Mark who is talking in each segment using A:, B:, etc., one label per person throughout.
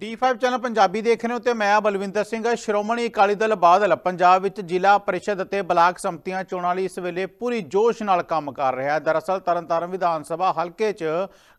A: D5 channel Punjabi ਦੇਖ ਰਹੇ ਹੋ ਤੇ ਮੈਂ ਬਲਵਿੰਦਰ ਸਿੰਘ। ਸ਼੍ਰੋਮਣੀ ਅਕਾਲੀ ਦਲ ਬਾਦਲ ਪੰਜਾਬ ਵਿੱਚ ਜ਼ਿਲ੍ਹਾ ਪਰਿਸ਼ਦ ਅਤੇ ਬਲਾਕ ਸੰਮਤੀਆਂ ਚੋਣਾਂ ਲਈ ਇਸ ਵੇਲੇ ਪੂਰੀ ਜੋਸ਼ ਨਾਲ ਕੰਮ ਕਰ ਰਿਹਾ ਹੈ। ਦਰਅਸਲ ਤਰਨਤਾਰਨ ਵਿਧਾਨ ਸਭਾ ਹਲਕੇ 'ਚ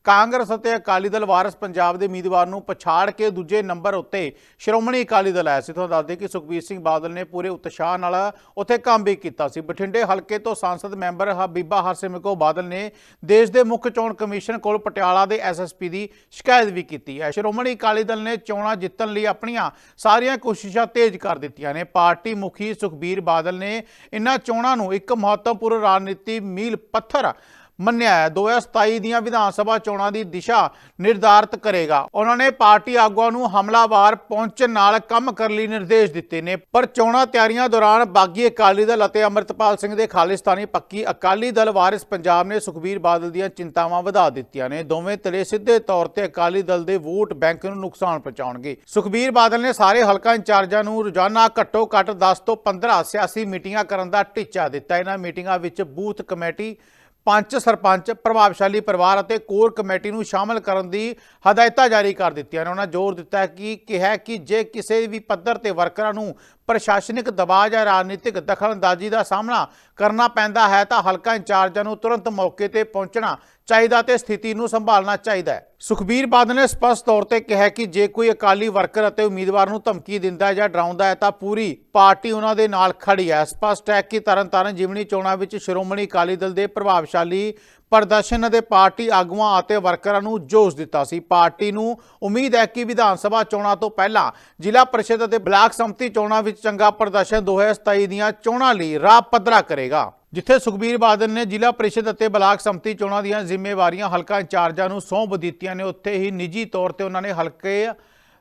A: ਕਾਂਗਰਸ ਅਤੇ ਅਕਾਲੀ ਦਲ ਵਾਰਸ ਪੰਜਾਬ ਦੇ ਉਮੀਦਵਾਰ ਨੂੰ ਪਛਾੜ ਕੇ ਦੂਜੇ ਨੰਬਰ ਉੱਤੇ ਸ਼੍ਰੋਮਣੀ ਅਕਾਲੀ ਦਲ ਆਇਆ ਸੀ। ਤੁਹਾਨੂੰ ਦੱਸਦੇ ਕਿ ਸੁਖਬੀਰ ਸਿੰਘ ਬਾਦਲ ਨੇ ਪੂਰੇ ਉਤਸ਼ਾਹ ਨਾਲ ਉੱਥੇ ਕੰਮ ਵੀ ਕੀਤਾ ਸੀ। ਬਠਿੰਡੇ ਹਲਕੇ ਤੋਂ ਸੰਸਦ ਮੈਂਬਰ ਹਬੀਬਾ ਹਰਸਿਮਰਤ ਬਾਦਲ ਨੇ ਦੇਸ਼ ਦੇ ਮੁੱਖ ਚੋਣ ਕਮਿਸ਼ਨ ਕੋਲ ਪਟਿਆਲਾ ਦੇ ਐਸਐਸਪੀ ਦੀ ਸ਼ਿਕਾਇਤ ਵੀ ਕੀਤੀ ਹੈ। ਸ਼੍ਰੋਮਣੀ ਅਕਾਲੀ ਦਲ ਨੇ ਚੋਣਾਂ ਜਿੱਤਣ ਲਈ ਆਪਣੀਆਂ ਸਾਰੀਆਂ ਕੋਸ਼ਿਸ਼ਾਂ ਤੇਜ਼ ਕਰ ਦਿੱਤੀਆਂ ਨੇ। ਪਾਰਟੀ ਮੁਖੀ ਸੁਖਬੀਰ ਬਾਦਲ ਨੇ ਇਨ੍ਹਾਂ ਚੋਣਾਂ ਨੂੰ ਇੱਕ ਮਹੱਤਵਪੂਰਨ ਰਾਜਨੀਤੀ ਮੀਲ ਪੱਥਰ ਮੰਨਿਆ ਹੈ। 2027 ਦੀਆਂ ਵਿਧਾਨ ਸਭਾ ਚੋਣਾਂ ਦੀ ਦਿਸ਼ਾ ਨਿਰਧਾਰਤ ਕਰੇਗਾ। ਉਹਨਾਂ ਨੇ ਪਾਰਟੀ ਆਗੂਆਂ ਨੂੰ ਹਮਲਾਵਾਰ ਪਹੁੰਚਣ ਨਾਲ ਕੰਮ ਕਰਨ ਲਈ ਨਿਰਦੇਸ਼ ਦਿੱਤੇ ਨੇ। ਪਰ ਚੋਣਾਂ ਤਿਆਰੀਆਂ ਦੌਰਾਨ ਬਾਗੀ ਅਕਾਲੀ ਦਲ ਅਤੇ ਅਮਰਤਪਾਲ ਸਿੰਘ ਦੇ ਖਾਲਿਸਤਾਨੀ ਪੱਕੀ ਅਕਾਲੀ ਦਲ ਵਾਰਿਸ ਪੰਜਾਬ ਨੇ ਸੁਖਬੀਰ ਬਾਦਲ ਦੀਆਂ ਚਿੰਤਾਵਾਂ ਵਧਾ ਦਿੱਤੀਆਂ ਨੇ। ਦੋਵੇਂ ਧਿਰੇ ਸਿੱਧੇ ਤੌਰ ਤੇ ਅਕਾਲੀ ਦਲ ਦੇ ਵੋਟ ਬੈਂਕ ਨੂੰ ਨੁਕਸਾਨ ਪਹੁੰਚਾਉਣਗੇ। ਸੁਖਬੀਰ ਬਾਦਲ ਨੇ ਸਾਰੇ ਹਲਕਾ ਇੰਚਾਰਜਾਂ ਨੂੰ ਰੋਜ਼ਾਨਾ ਘੱਟੋ ਘੱਟ 10 ਤੋਂ 15 ਸਿਆਸੀ ਮੀਟਿੰਗਾਂ ਕਰਨ ਦਾ ਟੀਚਾ ਦਿੱਤਾ। ਇਹਨਾਂ ਮੀਟਿੰਗਾਂ ਵਿੱਚ ਬੂਥ ਕਮੇਟੀ ਪੰਚ ਸਰਪੰਚ, ਪ੍ਰਭਾਵਸ਼ਾਲੀ ਪਰਿਵਾਰ ਅਤੇ ਕੋਰ ਕਮੇਟੀ ਨੂੰ ਸ਼ਾਮਲ ਕਰਨ ਦੀ ਹਦਾਇਤਾਂ ਜਾਰੀ ਕਰ ਦਿੱਤੀਆਂ ਨੇ। ਉਹਨਾਂ ਜ਼ੋਰ ਦਿੱਤਾ ਕਿ ਕਿਹਾ ਕਿ ਜੇ ਕਿਸੇ ਵੀ ਪੱਧਰ ਤੇ ਵਰਕਰਾਂ ਨੂੰ ਪ੍ਰਸ਼ਾਸਨਿਕ ਦਬਾਅ ਜਾਂ ਰਾਜਨੀਤਿਕ ਦਖਲਅੰਦਾਜ਼ੀ ਦਾ ਸਾਹਮਣਾ ਕਰਨਾ ਪੈਂਦਾ ਹੈ ਤਾਂ ਹਲਕਾ ਇੰਚਾਰਜਾਂ ਨੂੰ ਤੁਰੰਤ ਮੌਕੇ ਤੇ ਪਹੁੰਚਣਾ ਚਾਹੀਦਾ ਤੇ ਸਥਿਤੀ ਨੂੰ ਸੰਭਾਲਣਾ ਚਾਹੀਦਾ ਹੈ। ਸੁਖਬੀਰ ਬਾਦਲ ਨੇ ਸਪਸ਼ਟ ਤੌਰ ਤੇ ਕਿਹਾ ਕਿ ਜੇ ਕੋਈ ਅਕਾਲੀ ਵਰਕਰ ਅਤੇ ਉਮੀਦਵਾਰ ਨੂੰ ਧਮਕੀ ਦਿੰਦਾ ਹੈ ਜਾਂ ਡਰਾਉਂਦਾ ਹੈ ਤਾਂ ਪੂਰੀ ਪਾਰਟੀ ਉਹਨਾਂ ਦੇ ਨਾਲ ਖੜੀ ਹੈ। ਸਪਸ਼ਟ ਹੈ ਕਿ ਤਰਨਤਾਰਨ ਜਿਮਣੀ ਚੋਣਾਂ ਵਿੱਚ ਸ਼੍ਰੋਮਣੀ ਅਕਾਲੀ ਦਲ ਦੇ ਪ੍ਰਭਾਵਸ਼ਾਲੀ ਪ੍ਰਦਰਸ਼ਨ ਅਤੇ ਪਾਰਟੀ ਆਗੂਆਂ ਅਤੇ ਵਰਕਰਾਂ ਨੂੰ ਜੋਸ਼ ਦਿੱਤਾ ਸੀ। ਪਾਰਟੀ ਨੂੰ ਉਮੀਦ ਹੈ ਕਿ ਵਿਧਾਨ ਸਭਾ ਚੋਣਾਂ ਤੋਂ ਪਹਿਲਾਂ ਜ਼ਿਲ੍ਹਾ ਪਰਿਸ਼ਦ ਅਤੇ ਬਲਾਕ ਸੰਮਤੀ ਚੋਣਾਂ ਵਿੱਚ ਚੰਗਾ ਪ੍ਰਦਰਸ਼ਨ 2027 ਦੀਆਂ ਚੋਣਾਂ ਲਈ ਰਾਹ ਪੱਧਰਾ ਕਰੇਗਾ। ਜਿੱਥੇ ਸੁਖਬੀਰ ਬਾਦਲ ਨੇ ਜ਼ਿਲ੍ਹਾ ਪ੍ਰੀਸ਼ਦ ਅਤੇ ਬਲਾਕ ਸੰਮਤੀ ਚੋਣਾਂ ਦੀਆਂ ਜ਼ਿੰਮੇਵਾਰੀਆਂ ਹਲਕਾ ਇੰਚਾਰਜਾਂ ਨੂੰ ਸੌਂਪ ਦਿੱਤੀਆਂ ਨੇ, ਉੱਥੇ ਹੀ ਨਿੱਜੀ ਤੌਰ ਤੇ ਉਹਨਾਂ ਨੇ ਹਲਕੇ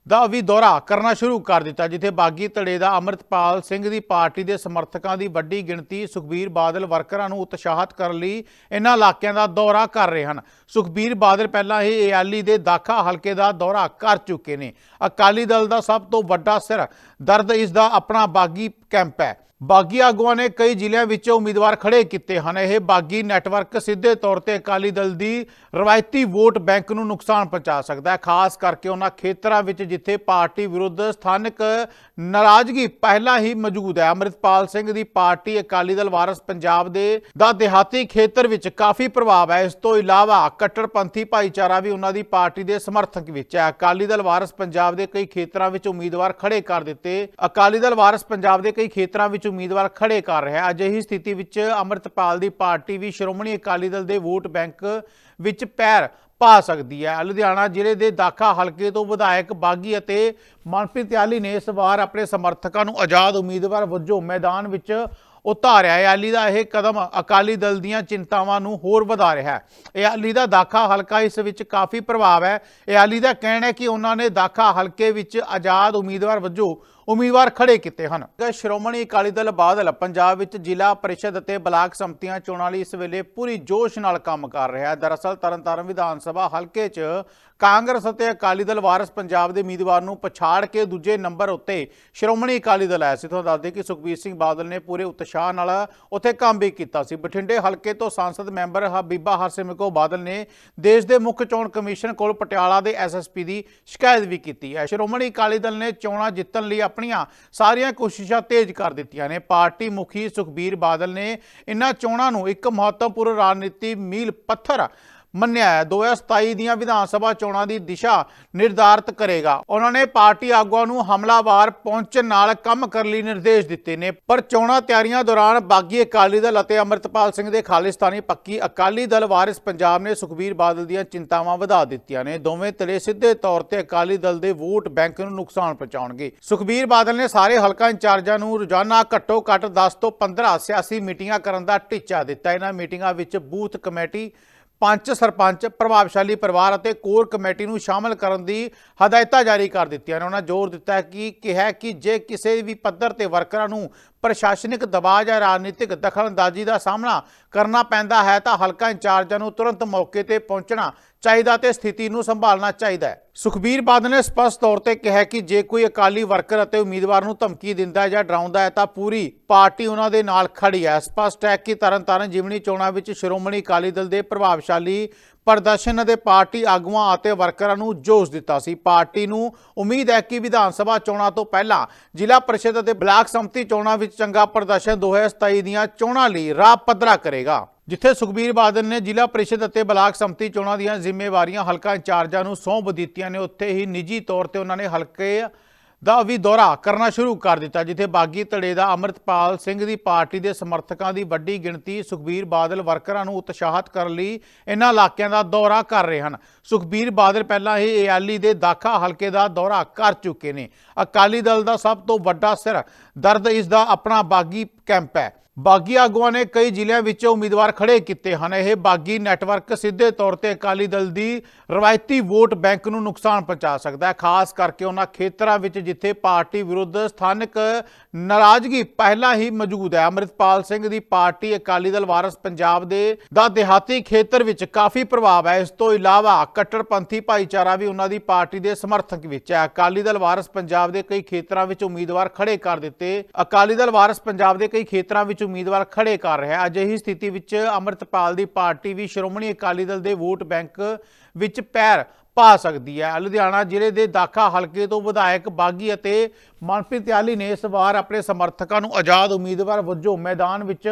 A: ਦਾ ਵੀ ਦੌਰਾ ਕਰਨਾ ਸ਼ੁਰੂ ਕਰ ਦਿੱਤਾ, ਜਿੱਥੇ ਬਾਗੀ ਧੜੇ ਦਾ ਅਮਰਤਪਾਲ ਸਿੰਘ ਦੀ ਪਾਰਟੀ ਦੇ ਸਮਰਥਕਾਂ ਦੀ ਵੱਡੀ ਗਿਣਤੀ ਸੁਖਬੀਰ ਬਾਦਲ ਵਰਕਰਾਂ ਨੂੰ ਉਤਸ਼ਾਹਤ ਕਰਨ ਲਈ ਇਹਨਾਂ ਇਲਾਕਿਆਂ ਦਾ ਦੌਰਾ ਕਰ ਰਹੇ ਹਨ। ਸੁਖਬੀਰ ਬਾਦਲ ਪਹਿਲਾਂ ਹੀ ਏਆਲੀ ਦੇ ਦਾਖਾ ਹਲਕੇ ਦਾ ਦੌਰਾ ਕਰ ਚੁੱਕੇ ਨੇ। ਅਕਾਲੀ ਦਲ ਦਾ ਸਭ ਤੋਂ ਵੱਡਾ ਸਿਰ ਦਰਦ ਇਸ ਦਾ ਆਪਣਾ ਬਾਗੀ ਕੈਂਪ ਹੈ। ਬਾਗੀ ਆਗੂਆਂ ਨੇ ਕਈ ਜ਼ਿਲ੍ਹਿਆਂ ਵਿੱਚ ਉਮੀਦਵਾਰ ਖੜੇ ਕੀਤੇ ਹਨ। ਇਹ ਬਾਗੀ ਨੈਟਵਰਕ ਸਿੱਧੇ ਤੌਰ ਤੇ ਅਕਾਲੀ ਦਲ ਦੀ ਰਵਾਇਤੀ ਵੋਟ ਬੈਂਕ ਨੂੰ ਨੁਕਸਾਨ ਪਹੁੰਚਾ ਸਕਦਾ ਹੈ। ਖਾਸ ਕਰਕੇ ਉਹਨਾਂ ਖੇਤਰਾਂ ਵਿੱਚ ਜਿੱਥੇ ਪਾਰਟੀ ਵਿਰੁੱਧ ਸਥਾਨਕ ਨਾਰਾਜ਼ਗੀ ਪਹਿਲਾਂ ਹੀ ਮੌਜੂਦ ਹੈ। ਅੰਮ੍ਰਿਤਪਾਲ ਸਿੰਘ ਦੀ ਪਾਰਟੀ ਅਕਾਲੀ ਦਲ ਵਾਰਸ ਪੰਜਾਬ ਦੇ ਦਾ ਦਿਹਾਤੀ ਖੇਤਰ ਵਿੱਚ ਕਾਫੀ ਪ੍ਰਭਾਵ ਹੈ। ਇਸ ਤੋਂ ਇਲਾਵਾ ਕੱਟੜਪੰਥੀ ਭਾਈਚਾਰਾ ਵੀ ਉਹਨਾਂ ਦੀ ਪਾਰਟੀ ਦੇ ਸਮਰਥਕ ਵਿੱਚ ਹੈ। ਅਕਾਲੀ ਦਲ ਵਾਰਸ ਪੰਜਾਬ ਦੇ ਕਈ ਖੇਤਰਾਂ ਵਿੱਚ ਉਮੀਦਵਾਰ ਖੜੇ ਕਰ ਦਿੱਤੇ। ਅਕਾਲੀ ਦਲ ਵਾਰਸ ਪੰਜਾਬ ਦੇ ਕਈ ਖੇਤਰਾਂ ਵਿੱਚ ਉਮੀਦਵਾਰ ਖੜੇ ਕਰ ਰਿਹਾ ਹੈ। ਅਜਿਹੀ ਸਥਿਤੀ ਵਿੱਚ ਅੰਮ੍ਰਿਤਪਾਲ ਦੀ ਪਾਰਟੀ ਵੀ ਸ਼੍ਰੋਮਣੀ ਅਕਾਲੀ ਦਲ ਦੇ ਵੋਟ ਬੈਂਕ ਵਿੱਚ ਪੈਰ ਪਾ ਸਕਦੀ ਹੈ। ਲੁਧਿਆਣਾ ਜ਼ਿਲ੍ਹੇ ਦੇ ਦਾਖਾ ਹਲਕੇ ਤੋਂ ਵਿਧਾਇਕ ਬਾਗੀ ਅਤੇ ਮਨਪ੍ਰੀਤ ਆਲੀ ਨੇ ਇਸ ਵਾਰ ਆਪਣੇ ਸਮਰਥਕਾਂ ਨੂੰ ਆਜ਼ਾਦ ਉਮੀਦਵਾਰ ਵਜੋਂ ਮੈਦਾਨ ਵਿੱਚ ਉਤਾਰਿਆ ਹੈ। ਅਲੀ ਦਾ ਇਹ ਕਦਮ ਅਕਾਲੀ ਦਲ ਦੀਆਂ ਚਿੰਤਾਵਾਂ ਨੂੰ ਹੋਰ ਵਧਾ ਰਿਹਾ ਹੈ। ਇਹ ਅਲੀ ਦਾ ਦਾਖਾ ਹਲਕਾ ਇਸ ਵਿੱਚ ਕਾਫੀ ਪ੍ਰਭਾਵ ਹੈ। ਇਹ ਅਲੀ ਦਾ ਕਹਿਣਾ ਹੈ ਕਿ ਉਹਨਾਂ ਨੇ ਦਾਖਾ ਹਲਕੇ ਵਿੱਚ ਆਜ਼ਾਦ ਉਮੀਦਵਾਰ ਵਜੋਂ ਉਮੀਦਵਾਰ ਖੜੇ ਕੀਤੇ ਹਨ। ਸ਼੍ਰੋਮਣੀ ਅਕਾਲੀ ਦਲ ਬਾਦਲ ਪੰਜਾਬ ਵਿੱਚ ਜ਼ਿਲ੍ਹਾ ਪਰਿਸ਼ਦ ਅਤੇ ਬਲਾਕ ਸੰਮਤੀਆਂ ਚੋਣਾਂ ਲਈ ਇਸ ਵੇਲੇ ਪੂਰੀ ਜੋਸ਼ ਨਾਲ ਕੰਮ ਕਰ ਰਿਹਾ ਹੈ। ਦਰਅਸਲ ਤਰਨਤਾਰਨ ਵਿਧਾਨ ਸਭਾ ਹਲਕੇ 'ਚ ਕਾਂਗਰਸ ਅਤੇ ਅਕਾਲੀ ਦਲ ਵਾਰਸ ਪੰਜਾਬ ਦੇ ਉਮੀਦਵਾਰ ਨੂੰ ਪਛਾੜ ਕੇ ਦੂਜੇ ਨੰਬਰ ਉੱਤੇ ਸ਼੍ਰੋਮਣੀ ਅਕਾਲੀ ਦਲ ਆਇਆ ਸੀ। ਤੁਹਾਨੂੰ ਦੱਸਦੇ ਕਿ ਸੁਖਬੀਰ ਸਿੰਘ ਬਾਦਲ ਨੇ ਪੂਰੇ ਉਤਸ਼ਾਹ ਨਾਲ ਉੱਥੇ ਕੰਮ ਵੀ ਕੀਤਾ ਸੀ। ਬਠਿੰਡੇ ਹਲਕੇ ਤੋਂ ਸਾਂਸਦ ਮੈਂਬਰ ਹਬੀਬਾ ਹਰਸਿਮਰਤ ਬਾਦਲ ਨੇ ਦੇਸ਼ ਦੇ ਮੁੱਖ ਚੋਣ ਕਮਿਸ਼ਨ ਕੋਲ ਪਟਿਆਲਾ ਦੇ ਐਸਐਸਪੀ ਦੀ ਸ਼ਿਕਾਇਤ ਵੀ ਕੀਤੀ ਹੈ। ਸ਼੍ਰੋਮਣੀ ਅਕਾਲੀ ਦਲ ਨੇ ਚੋਣਾਂ ਜਿੱਤਣ ਲਈ ਆਪਣੀਆਂ ਸਾਰੀਆਂ ਕੋਸ਼ਿਸ਼ਾਂ ਤੇਜ਼ ਕਰ ਦਿੱਤੀਆਂ ਨੇ। ਪਾਰਟੀ ਮੁਖੀ ਸੁਖਬੀਰ ਬਾਦਲ ਨੇ ਇਨ੍ਹਾਂ ਚੋਣਾਂ ਨੂੰ ਇੱਕ ਮਹੱਤਵਪੂਰਨ ਰਾਜਨੀਤੀ ਮੀਲ ਪੱਥਰ ਮੰਨਿਆ ਹੈ। 2027 ਦੀਆਂ ਵਿਧਾਨ ਸਭਾ ਚੋਣਾਂ ਦੀ ਦਿਸ਼ਾ ਨਿਰਧਾਰਤ ਕਰੇਗਾ। ਉਹਨਾਂ ਨੇ ਪਾਰਟੀ ਆਗੂਆਂ ਨੂੰ ਹਮਲਾਵਾਰ ਪਹੁੰਚਣ ਨਾਲ ਕੰਮ ਕਰਨ ਲਈ ਨਿਰਦੇਸ਼ ਦਿੱਤੇ ਨੇ। ਪਰ ਚੋਣਾਂ ਤਿਆਰੀਆਂ ਦੌਰਾਨ ਬਾਗੀ ਅਕਾਲੀ ਦਲ ਅਤੇ ਅਮਰਤਪਾਲ ਸਿੰਘ ਦੇ ਖਾਲਿਸਤਾਨੀ ਪੱਕੀ ਅਕਾਲੀ ਦਲ ਵਾਰਿਸ ਪੰਜਾਬ ਨੇ ਸੁਖਬੀਰ ਬਾਦਲ ਦੀਆਂ ਚਿੰਤਾਵਾਂ ਵਧਾ ਦਿੱਤੀਆਂ ਨੇ। ਦੋਵੇਂ ਧੜੇ ਸਿੱਧੇ ਤੌਰ ਤੇ ਅਕਾਲੀ ਦਲ ਦੇ ਵੋਟ ਬੈਂਕ ਨੂੰ ਨੁਕਸਾਨ ਪਹੁੰਚਾਉਣਗੇ। ਸੁਖਬੀਰ ਬਾਦਲ ਨੇ ਸਾਰੇ ਹਲਕਾ ਇੰਚਾਰਜਾਂ ਨੂੰ ਰੋਜ਼ਾਨਾ ਘੱਟੋ ਘੱਟ 10 ਤੋਂ 15 ਸਿਆਸੀ ਮੀਟਿੰਗਾਂ ਕਰਨ ਦਾ ਟੀਚਾ ਦਿੱਤਾ। ਇਹਨਾਂ ਮੀਟਿੰਗਾਂ ਵਿੱਚ ਬੂਥ ਕਮੇਟੀ ਪੰਚ ਸਰਪੰਚ, ਪ੍ਰਭਾਵਸ਼ਾਲੀ ਪਰਿਵਾਰ ਅਤੇ ਕੋਰ ਕਮੇਟੀ ਨੂੰ ਸ਼ਾਮਲ ਕਰਨ ਦੀ ਹਦਾਇਤਾਂ ਜਾਰੀ ਕਰ ਦਿੱਤੀਆਂ ਨੇ। ਉਹਨਾਂ ਜ਼ੋਰ ਦਿੱਤਾ ਕਿ ਕਿਹਾ ਕਿ ਜੇ ਕਿਸੇ ਵੀ ਪੱਧਰ ਤੇ ਵਰਕਰਾਂ ਨੂੰ ਪ੍ਰਸ਼ਾਸਨਿਕ ਦਬਾਅ ਜਾਂ ਰਾਜਨੀਤਿਕ ਦਖਲਅੰਦਾਜ਼ੀ ਦਾ ਸਾਹਮਣਾ ਕਰਨਾ ਪੈਂਦਾ ਹੈ ਤਾਂ ਹਲਕਾ ਇੰਚਾਰਜਾਂ ਨੂੰ ਤੁਰੰਤ ਮੌਕੇ ਤੇ ਪਹੁੰਚਣਾ ਚਾਹੀਦਾ ਤੇ ਸਥਿਤੀ ਨੂੰ ਸੰਭਾਲਣਾ ਚਾਹੀਦਾ ਹੈ। ਸੁਖਬੀਰ ਬਾਦਲ ਨੇ ਸਪਸ਼ਟ ਤੌਰ ਤੇ ਕਿਹਾ ਕਿ ਜੇ ਕੋਈ ਅਕਾਲੀ ਵਰਕਰ ਅਤੇ ਉਮੀਦਵਾਰ ਨੂੰ ਧਮਕੀ ਦਿੰਦਾ ਹੈ ਜਾਂ ਡਰਾਉਂਦਾ ਹੈ ਤਾਂ ਪੂਰੀ ਪਾਰਟੀ ਉਹਨਾਂ ਦੇ ਨਾਲ ਖੜੀ ਹੈ। ਸਪਸ਼ਟ ਹੈ ਕਿ ਤਰਨਤਾਰਨ ਜਿਮਣੀ ਚੋਣਾਂ ਵਿੱਚ ਸ਼੍ਰੋਮਣੀ ਅਕਾਲੀ ਦਲ ਦੇ ਪ੍ਰਭਾਵਸ਼ਾਲੀ ਪ੍ਰਦਰਸ਼ਨ ਅਤੇ ਪਾਰਟੀ ਆਗੂਆਂ ਅਤੇ ਵਰਕਰਾਂ ਨੂੰ ਜੋਸ਼ ਦਿੱਤਾ ਸੀ। ਪਾਰਟੀ ਨੂੰ ਉਮੀਦ ਹੈ ਕਿ ਵਿਧਾਨ ਸਭਾ ਚੋਣਾਂ ਤੋਂ ਪਹਿਲਾਂ ਜ਼ਿਲ੍ਹਾ ਪਰਿਸ਼ਦ ਅਤੇ ਬਲਾਕ ਸੰਮਤੀ ਚੋਣਾਂ ਵਿੱਚ ਚੰਗਾ ਪ੍ਰਦਰਸ਼ਨ 2027 ਦੀਆਂ ਚੋਣਾਂ ਲਈ ਰਾਹ ਪੱਧਰਾ ਕਰੇਗਾ। ਜਿੱਥੇ ਸੁਖਬੀਰ ਬਾਦਲ ਨੇ ਜ਼ਿਲ੍ਹਾ ਪਰਿਸ਼ਦ ਅਤੇ ਬਲਾਕ ਸੰਮਤੀ ਚੋਣਾਂ ਦੀਆਂ ਜ਼ਿੰਮੇਵਾਰੀਆਂ, ਹਲਕਾ ਇੰਚਾਰਜਾਂ ਨੂੰ ਸੌਂਪ ਦਿੱਤੀਆਂ ਨੇ, ਉੱਥੇ ਹੀ ਨਿੱਜੀ ਤੌਰ ਤੇ ਉਹਨਾਂ ਨੇ ਹਲਕੇ ਦਾ ਵੀ ਦੌਰਾ ਕਰਨਾ ਸ਼ੁਰੂ ਕਰ ਦਿੱਤਾ, ਜਿੱਥੇ ਬਾਗੀ ਧੜੇ ਦਾ ਅਮਰਤਪਾਲ ਸਿੰਘ ਦੀ ਪਾਰਟੀ ਦੇ ਸਮਰਥਕਾਂ ਦੀ ਵੱਡੀ ਗਿਣਤੀ ਸੁਖਬੀਰ ਬਾਦਲ ਵਰਕਰਾਂ ਨੂੰ ਉਤਸ਼ਾਹਤ ਕਰਨ ਲਈ ਇਹਨਾਂ ਇਲਾਕਿਆਂ ਦਾ ਦੌਰਾ ਕਰ ਰਹੇ ਹਨ। ਸੁਖਬੀਰ ਬਾਦਲ ਪਹਿਲਾਂ ਹੀ ਏਆਲੀ ਦੇ ਦਾਖਾ ਹਲਕੇ ਦਾ ਦੌਰਾ ਕਰ ਚੁੱਕੇ ਨੇ। ਅਕਾਲੀ ਦਲ ਦਾ ਸਭ ਤੋਂ ਵੱਡਾ ਸਿਰ ਦਰਦ ਇਸ ਦਾ ਆਪਣਾ ਬਾਗੀ ਕੈਂਪ ਹੈ। ਬਾਗੀ ਆਗੂਆਂ ਨੇ ਕਈ ਜ਼ਿਲ੍ਹਿਆਂ ਵਿੱਚ ਉਮੀਦਵਾਰ ਖੜੇ ਕੀਤੇ ਹਨ। ਇਹ ਬਾਗੀ ਨੈਟਵਰਕ ਸਿੱਧੇ ਤੌਰ ਤੇ ਅਕਾਲੀ ਦਲ ਦੀ ਰਵਾਇਤੀ ਵੋਟ ਬੈਂਕ ਨੂੰ ਨੁਕਸਾਨ ਪਹੁੰਚਾ ਸਕਦਾ ਹੈ। ਖਾਸ ਕਰਕੇ ਉਹਨਾਂ ਖੇਤਰਾਂ ਵਿੱਚ ਜਿੱਥੇ ਪਾਰਟੀ ਵਿਰੁੱਧ ਸਥਾਨਕ ਨਾਰਾਜ਼ਗੀ ਪਹਿਲਾਂ ਹੀ ਮੌਜੂਦ ਹੈ। ਅੰਮ੍ਰਿਤਪਾਲ ਸਿੰਘ ਦੀ ਪਾਰਟੀ ਅਕਾਲੀ ਦਲ ਵਾਰਸ ਪੰਜਾਬ ਦੇ ਦਾ ਦਿਹਾਤੀ ਖੇਤਰ ਵਿੱਚ ਕਾਫੀ ਪ੍ਰਭਾਵ ਹੈ। ਇਸ ਤੋਂ ਇਲਾਵਾ ਕੱਟੜਪੰਥੀ ਭਾਈਚਾਰਾ ਵੀ ਉਹਨਾਂ ਦੀ ਪਾਰਟੀ ਦੇ ਸਮਰਥਕ ਵਿੱਚ ਹੈ। ਅਕਾਲੀ ਦਲ ਵਾਰਸ ਪੰਜਾਬ ਦੇ ਕਈ ਖੇਤਰਾਂ ਵਿੱਚ ਉਮੀਦਵਾਰ ਖੜੇ ਕਰ ਦਿੱਤੇ। ਅਕਾਲੀ ਦਲ ਵਾਰਸ ਪੰਜਾਬ ਦੇ ਕਈ ਖੇਤਰਾਂ ਵਿੱਚ ਉਮੀਦਵਾਰ ਖੜੇ ਕਰ ਰਿਹਾ ਹੈ। ਅਜਿਹੀ ਸਥਿਤੀ ਵਿੱਚ ਅੰਮ੍ਰਿਤਪਾਲ ਦੀ ਪਾਰਟੀ ਵੀ ਸ਼੍ਰੋਮਣੀ ਅਕਾਲੀ ਦਲ ਦੇ ਵੋਟ ਬੈਂਕ ਵਿੱਚ ਪੈਰ ਪਾ ਸਕਦੀ ਹੈ। ਲੁਧਿਆਣਾ ਜ਼ਿਲ੍ਹੇ ਦੇ ਦਾਖਾ ਹਲਕੇ ਤੋਂ ਵਿਧਾਇਕ ਬਾਗੀ ਅਤੇ ਮਨਪ੍ਰੀਤ ਆਲੀ ਨੇ ਇਸ ਵਾਰ ਆਪਣੇ ਸਮਰਥਕਾਂ ਨੂੰ ਆਜ਼ਾਦ ਉਮੀਦਵਾਰ ਵਜੋਂ ਮੈਦਾਨ ਵਿੱਚ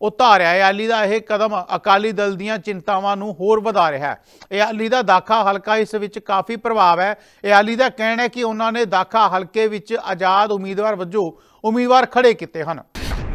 A: ਉਤਾਰਿਆ ਹੈ। ਅਲੀ ਦਾ ਇਹ ਕਦਮ ਅਕਾਲੀ ਦਲ ਦੀਆਂ ਚਿੰਤਾਵਾਂ ਨੂੰ ਹੋਰ ਵਧਾ ਰਿਹਾ ਹੈ। ਇਹ ਅਲੀ ਦਾ ਦਾਖਾ ਹਲਕਾ ਇਸ ਵਿੱਚ ਕਾਫੀ ਪ੍ਰਭਾਵ ਹੈ। ਇਹ ਅਲੀ ਦਾ ਕਹਿਣਾ ਹੈ ਕਿ ਉਹਨਾਂ ਨੇ ਦਾਖਾ ਹਲਕੇ ਵਿੱਚ ਆਜ਼ਾਦ ਉਮੀਦਵਾਰ ਵਜੋਂ ਉਮੀਦਵਾਰ ਖੜੇ ਕੀਤੇ ਹਨ।